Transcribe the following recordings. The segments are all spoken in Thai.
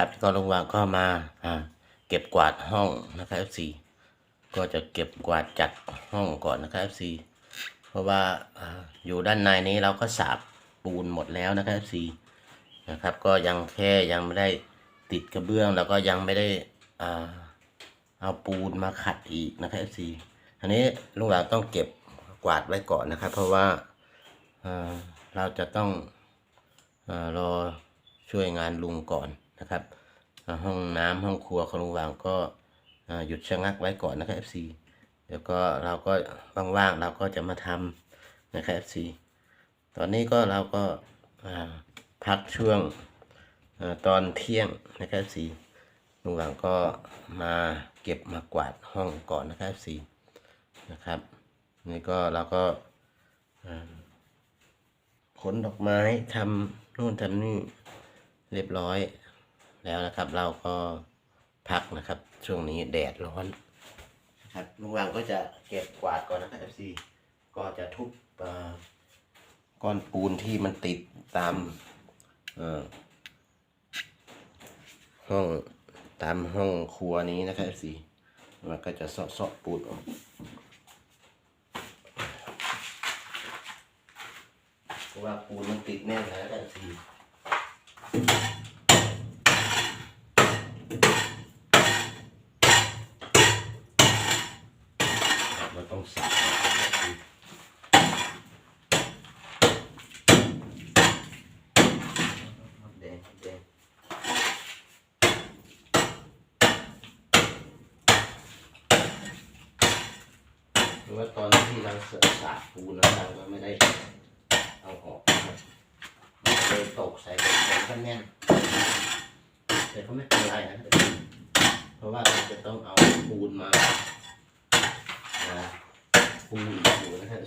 ครับก็ลุงวางก็มาอ่าเก็บกวาดห้องนะครับ FC ก็จะเก็บกวาดจัดห้องก่อนนะครับ FC เพราะว่าออยู่ด้านในนี้เราก็สาบปูนหมดแล้วนะครับ FC นะครับ ก็ยังแค่ยังไม่ได้ติดกระเบื้องแล้วก็ยังไม่ได้อ่าเอาปูนมาขัดอีกนะครับ FC อันนี้ลุงหลางต้องเก็บกวาดไว้ก่อนนะครับ เพราะว่าเราจะต้องอรอช่วยงานลุงก่อน นะครับห้องน้ำห้องครัวของลุงวางก็หยุดชะงักไว้ก่อนนะครับ FC เดี๋ยวก็เราก็ว่างๆเราก็จะมาทำนะครับ FC ตอนนี้ก็เราก็พักช่วงอตอนเที่ยงนะครับ FC ลุงหวางก็มาเก็บมากวาดห้องก่อนนะครับ FC นะครับนี่ก็เราก็ขนดอกไม้ทำนู่นทำนี่เรียบร้อย แล้วนะครับ เราก็พักนะครับ ช่วงนี้แดดร้อนนะครับลุงวางก็จะเก็บกวาดก่อนนะครับ FC ก็จะทุบก้อนปูนที่มันติดตามห้องตามห้องครัวนี้นะครับ FC มันก็จะเสาะๆปูนออกเพราะว่าปูนมันติดแน่นแล้วกันทีเราต้องสับแดงแดงหรือว่าตอนที่เราเสสาดปูนแล้วเราก็ไม่ได้ เอาออกนะครับมันเลย ตกใส่กระป๋องกันแน่นแต่ก็ไม่เป็นไรนะเพราะว่าเราจะต้องเอาปูนมาปูนอยู่นะครับ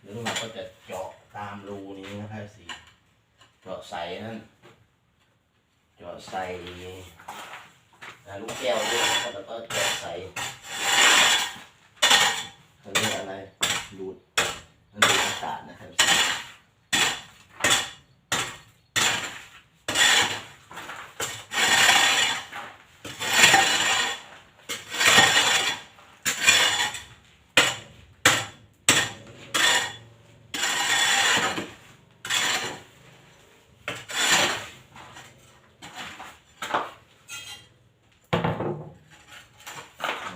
แล้วเราก็จะเจาะตามรูนี้นะครับสิเจาะใส่นั่นเจาะใส่ลูกแก้วด้วยแล้วก็เจาะใส่ เขาเรียกอะไรดูดมันดูดอากาศนะครับ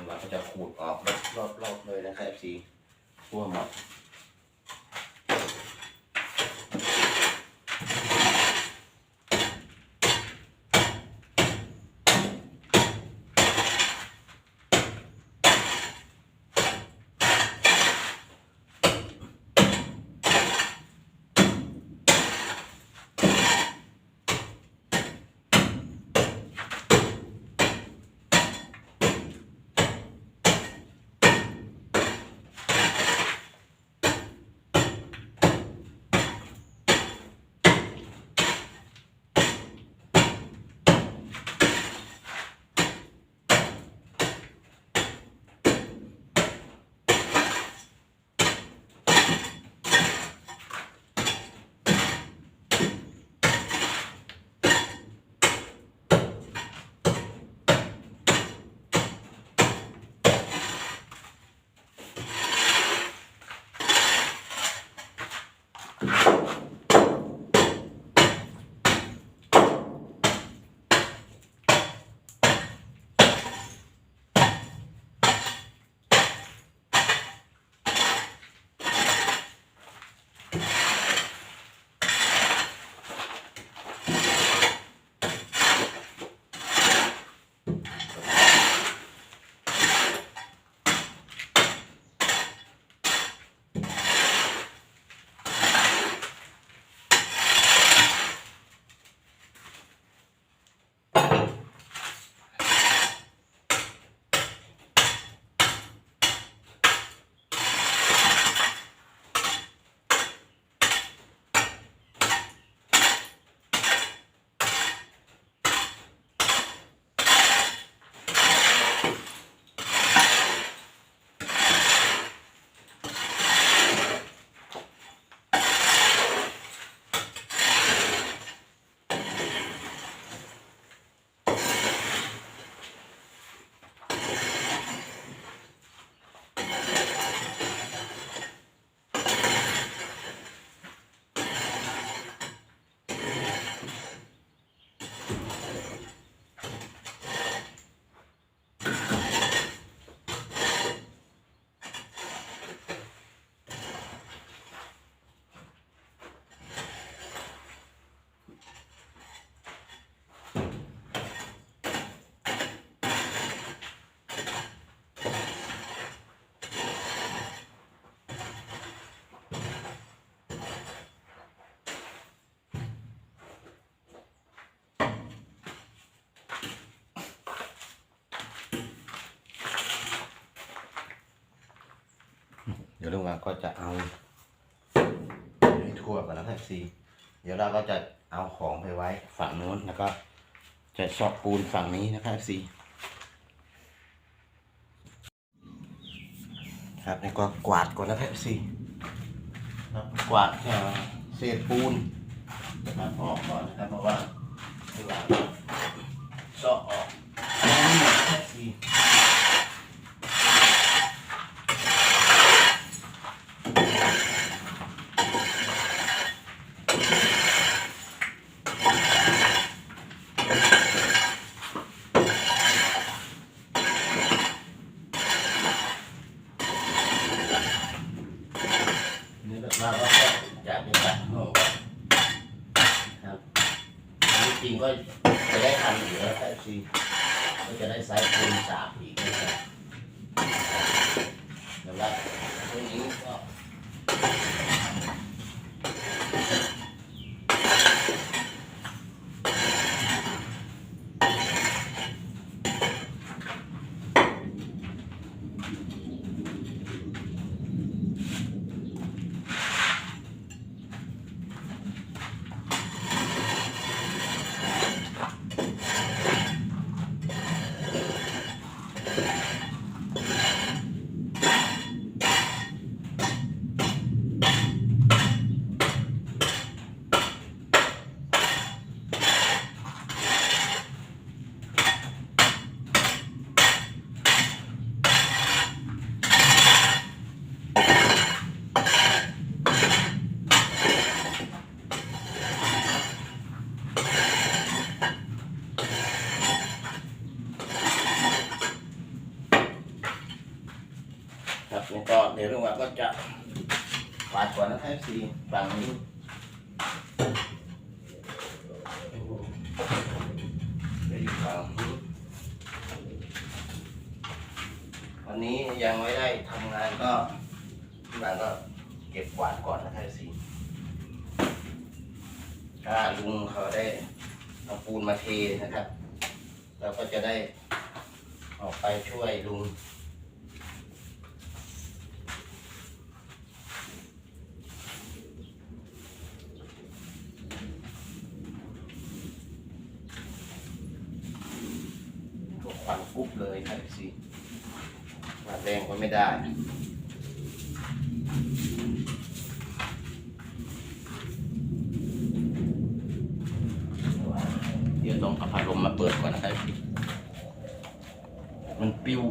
เราก็ จะขูดออกรอบๆเลยนะครับสีทั่วหมด เดี๋ยวลุงวาก็จะเอาให้ทั่วก่อนนะครับ FC เดี๋ยวเราก็จะเอาของไปไว้ฝั่งโน้นแล้วก็ จะซอกปูนฝั่งนี้นะครับ FC ครับนี่ก็กวาดก่อนนะครับ FC ครับกวาดเศษปูนนะครับออกก่อนนะครับเพราะว่าเวลาซอกออกนะครับ FC นี่แบบว่าก็จะเป็นแบบห้องครับอันนี้ จริงก็จะได้ทำอยู่แล้วแค่ซีก็จะได้ไซส์คูณสามอีกนะครับแต่ว่าตรงนี้ก็ครับแล้วก็เดี๋ยวลุงว่าก็จะปาดก่อนนะค รับซีฝั่งนี้เดี๋ยวอยู่ฝั่งนี้วันนี้ยังไม่ได้ทำงานก็หลังก็เก็บกวาดก่อนนะครับซีถ้าลุงเขาได้เอาปูนมาเทนะครับ เราก็จะได้ออกไปช่วยลุง พวกควันกรุ๊บเลยครับสิมาแรงก็ ได้ เดี๋ยวต้องเอาพัดลมมาเปิดก่อนนะครับ มันปิว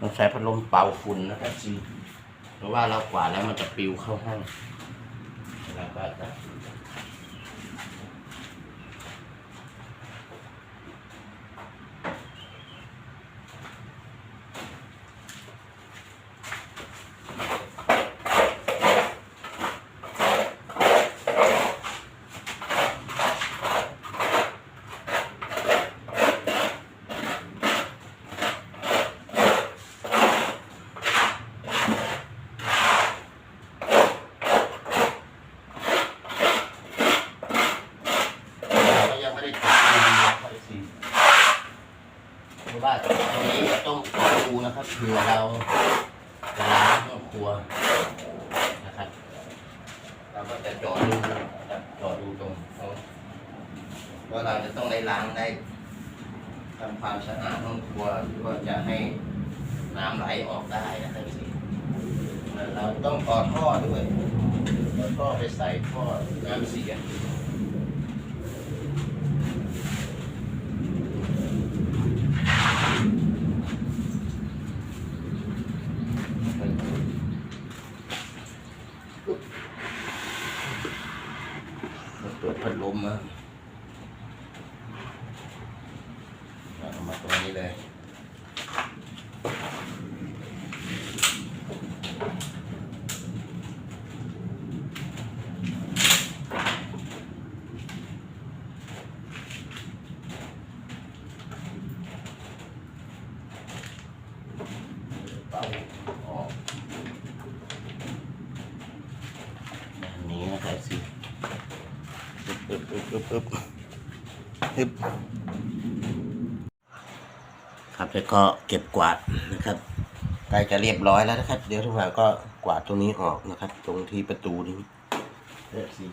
ต้องใช้พัดลมเป่าฝุ่นนะครับซี เพราะว่าเรากวาดแล้วมันจะปลิวเข้าห้องแล้วก็จะเรายังไม่ได้ตัดดูนะครับซีเพราะ ว่าตรงนี้ต้องดูนะครับเผื่อเราจะล้างห้องครัวนะครับเราก็จะจาะดูนะครับจาะดูตรงเขาว่าเราจะต้องได้ล้างได้ทำความสะอาดห้องครัวหรือว่าจะให้น้ำไหลออกได้นะครับเราต้องต่อท่อด้วยต่อท่อไปใส่ท่อน้ำเสีย เปิดพัดลมมาเอามาตรงนี้เลยเป่าออก อึบอึบอึบครับแล้วก็เก็บกวาดนะครับใกล้จะเรียบร้อยแล้วนะครับ เดี๋ยวทุกท่านก็กวาดตรงนี้ออกนะครับ ตรงที่ประตูนี้เรียบสี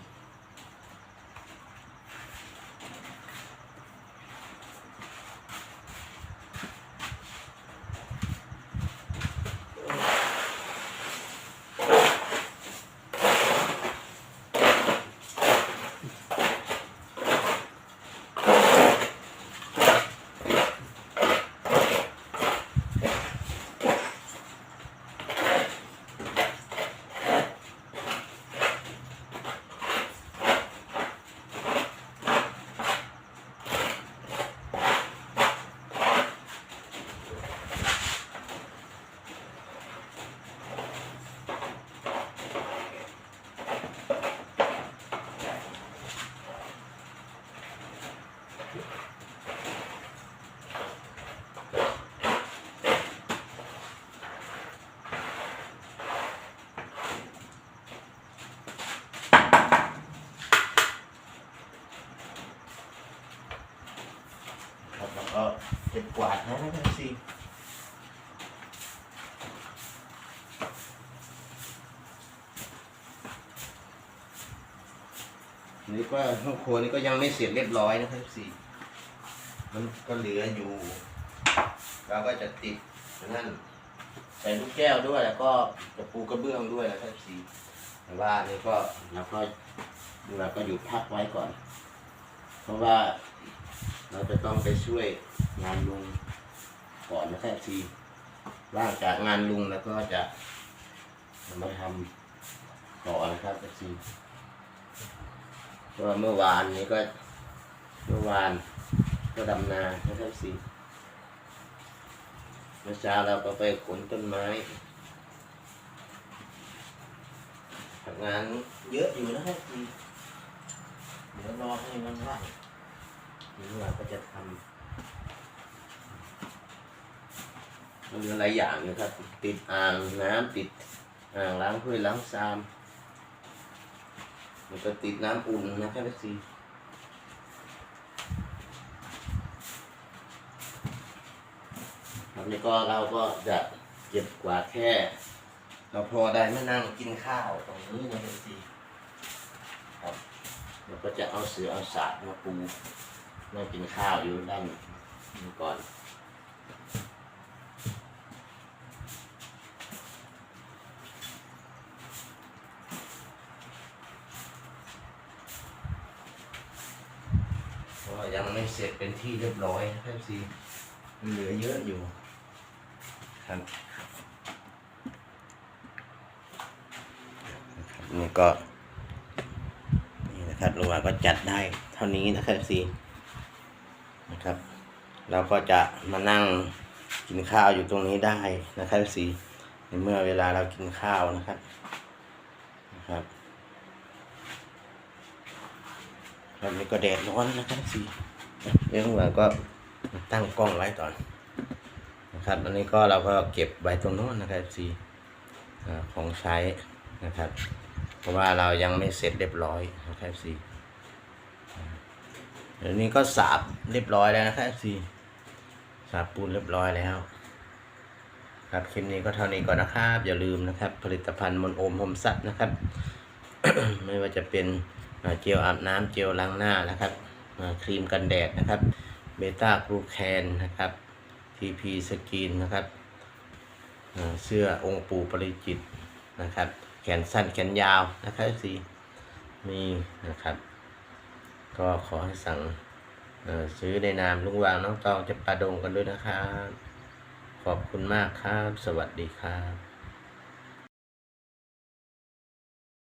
นี่ก็ห้องครัวนี่ก็ยังไม่เสร็จเรียบร้อยนะครับสี่มันก็เหลืออยู่ เราก็จะติดนั่นใส่ลูกแก้วด้วยแล้วก็กระปูกระเบื้องด้วยนะครับสี่แต่ว่านี่ก็เราก็เราก็หยุดพักไว้ก่อน เพราะว่าเราจะต้องไปช่วยงานลุงก่อนนะครับทีว่างจากงานลุงแล้วก็จะมาทำต่อนะครับที เพราะว่าเมื่อวานนี้ก็ เมื่อวานก็ดำนานะครับทีเมื่อเช้าเราก็ไปขนต้นไม้ทำงานเยอะอยู่นะครับเดี๋ยวรอให้มันว่างนี่เราก็จะทำมันมีหลายอย่างนะครับ ติดอ่างน้ำติดอ่างล้างถ้วยล้างชาม มันก็ติดน้ำอุ่นนะครับสิครับนี่ก็เราก็จะเก็บกวาดแค่ เราพอได้ไม่นั่งกินข้าวตรงนี้นะครับสิครับเราก็จะเอาเสือเอาสาดมาปูนั่งกินข้าวอยู่ด้านนี้ก่อน ก็ ยังไม่เสร็จเป็นที่เรียบร้อยครับซีเหลือเยอะอยู่ ครับนี่ก็ นี่นะครับลุงวาก็จัดได้เท่านี้นะครับซีนะครับ เราก็จะมานั่งกินข้าวอยู่ตรงนี้ได้นะครับซีในเมื่อเวลาเรากินข้าวนะครับนะครับ ครับนี่ก็แดดร้อนนะครับซีเดี๋ยวลุงวาก็ตั้งกล้องไว้ก่อนนะครับ อันนี้ก็เราก็เก็บไว้ตรงโน้นนะครับซีของใช้นะครับ เพราะว่าเรายังไม่เสร็จเรียบร้อยนะครับซีเดี๋ยวนี้ก็สาบเรียบร้อยแล้วนะครับซีสาบปูนเรียบร้อยแล้ว ครับคลิปนี้ก็เท่านี้ก่อนนะครับ อย่าลืมนะครับ ผลิตภัณฑ์มนโอมพรมซับนะครับ ไม่ว่าจะเป็น เจลอาบน้ำเจลล้างหน้านะครับครีมกันแดดนะครับเบต้ากลูแคนนะครับทีพีสกินนะครับเสื้อองค์ปู่ปริจิตนะครับ แขนสั้นแขนยาวนะครับสีมีนะครับ ก็ขอให้สั่งซื้อในนามลุงวางน้องตองจะประดงกันด้วยนะครับ ขอบคุณมากครับ สวัสดีครับ